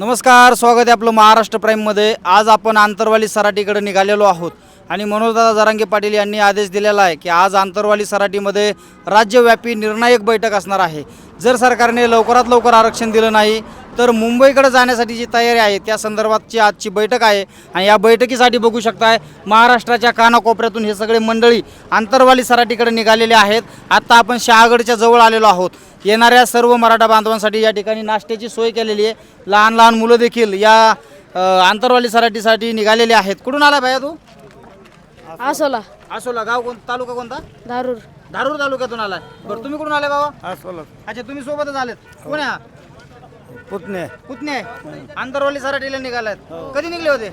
नमस्कार स्वागत आहे आपलं महाराष्ट्र प्राईममध्ये आज आपण आंतरवाली सराटीकडे निघालेलो आहोत. आणि मनोजदादा जरांगे पाटील यांनी आदेश दिलेला आहे की आज आंतरवाली सराटीमध्ये राज्यव्यापी निर्णायक बैठक असणार आहे. जर सरकारने लवकरात लवकर आरक्षण दिलं नाही तर मुंबईकडे जाण्यासाठी जी तयारी आहे त्या संदर्भातची आजची बैठक आहे. आणि या बैठकीसाठी बघू शकताय महाराष्ट्राच्या कानाकोपऱ्यातून हे सगळे मंडळी आंतरवाली सराटीकडे निघालेले आहेत. आत्ता आपण शहागडच्या जवळ आलेलो आहोत. येणाऱ्या सर्व मराठा बांधवांसाठी या ठिकाणी नाश्त्याची सोय केलेली आहे. लहान लहान मुलं देखील या अ, आंतरवाली सराटीसाठी निघालेले आहेत. कुठून आला भाया तू? आसोला. आसोला. गाव कोण तालुका कोणता? दारूर धारूर तालुक्यातून आलाय. बरं तुम्ही कुठून आले बाबा? अस्वल अच्छा तुम्ही सोबतच आलेत. कोण आहे हा? पुतणे. पुतणे. आहे आंतरवाली सराटीला निघालायत. कधी निघले होते?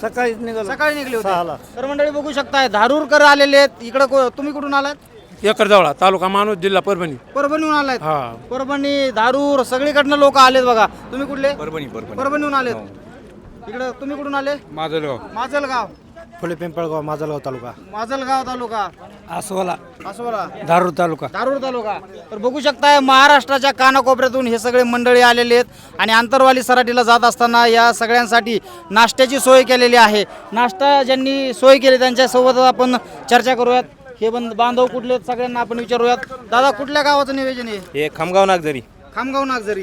सकाळीच निघालो. सकाळी निघले सहाला. होते तर मंडळी बघू शकताय धारूरकर आलेले आहेत. इकडे तुम्ही कुठून आलात? एकरजवळा तालुका मानूर जिल्हा परभणी. परभणीहून आलायत? हा. परभणी धारूर सगळीकडनं लोक आलेत बघा. तुम्ही कुठले? परभणी परभणी. परभणीहून आलेत. इकडे तुम्ही कुठून आले? माझं माजलगाव. फुले पिंपळगाव माजलगाव तालुका. माजलगाव तालुका. अस्वला असोला धारूर तालुका. धारूर तालुका. तर बघू शकताय महाराष्ट्राच्या कानाकोपऱ्यातून हे सगळे मंडळी आलेले आहेत आणि आंतरवाली सराटीला जात असताना या सगळ्यांसाठी नाश्त्याची सोय केलेली आहे. नाश्ता ज्यांनी सोय केली त्यांच्यासोबत आपण चर्चा करूयात. हे बंद बांधव कुठले आहेत? सगळ्यांना आपण विचारूयात. दादा कुठल्या गावाचं नियोजन आहे? हे खामगाव नागझरी खामगाव नागझरी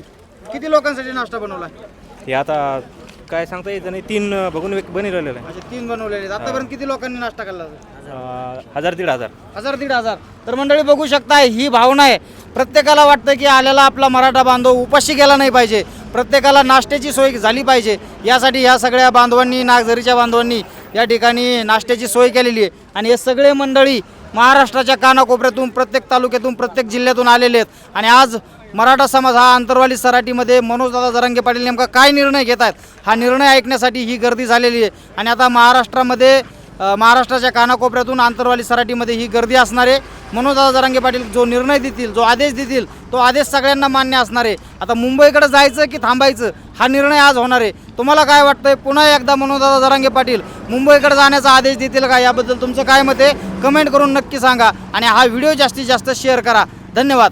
किती लोकांसाठी नाश्ता बनवला? हे आता काय सांगता येत नाही तीन बघून एक बनवलेलं आहे. म्हणजे तीन बनवलेले आहेत. आतापर्यंत किती लोकांनी नाश्ता केला अं, हजार दीड हजार. हजार दीड हजार. तर मंडळी बघू शकताय ही भावना आहे. प्रत्येकाला वाटतं की आलेला आपला मराठा बांधव उपाशी गेला नाही पाहिजे. प्रत्येकाला नाश्त्याची सोय झाली पाहिजे. यासाठी ह्या सगळ्या बांधवांनी नागझरीच्या बांधवांनी या ठिकाणी नाश्त्याची सोय केलेली आहे. आणि हे सगळे मंडळी महाराष्ट्राच्या कानाकोपऱ्यातून प्रत्येक तालुक्यातून प्रत्येक जिल्ह्यातून आलेले आहेत. आणि आज मराठा समाज हा आंतरवाली सराटीमध्ये मनोजदादा जरांगे पाटील नेमका काय निर्णय घेत आहेत? हा निर्णय ऐकण्यासाठी ही गर्दी झालेली आहे. आणि आता महाराष्ट्रामध्ये महाराष्ट्राच्या कानाकोपऱ्यातून आंतरवाली सराटीमध्ये ही गर्दी असणार आहे. मनोजदादा जरांगे पाटील जो निर्णय देतील जो आदेश देतील तो आदेश सगळ्यांना मान्य असणार आहे. आता मुंबईकडे जायचं की थांबायचं हा निर्णय आज होणार आहे. तुम्हाला काय वाटतंय? पुन्हा एकदा मनोजदादा जरांगे पाटील मुंबईकडे जाण्याचा आदेश देतील का? याबद्दल तुमचं काय मत आहे? कमेंट करून नक्की सांगा आणि हा व्हिडिओ जास्तीत जास्त शेअर करा. धन्यवाद.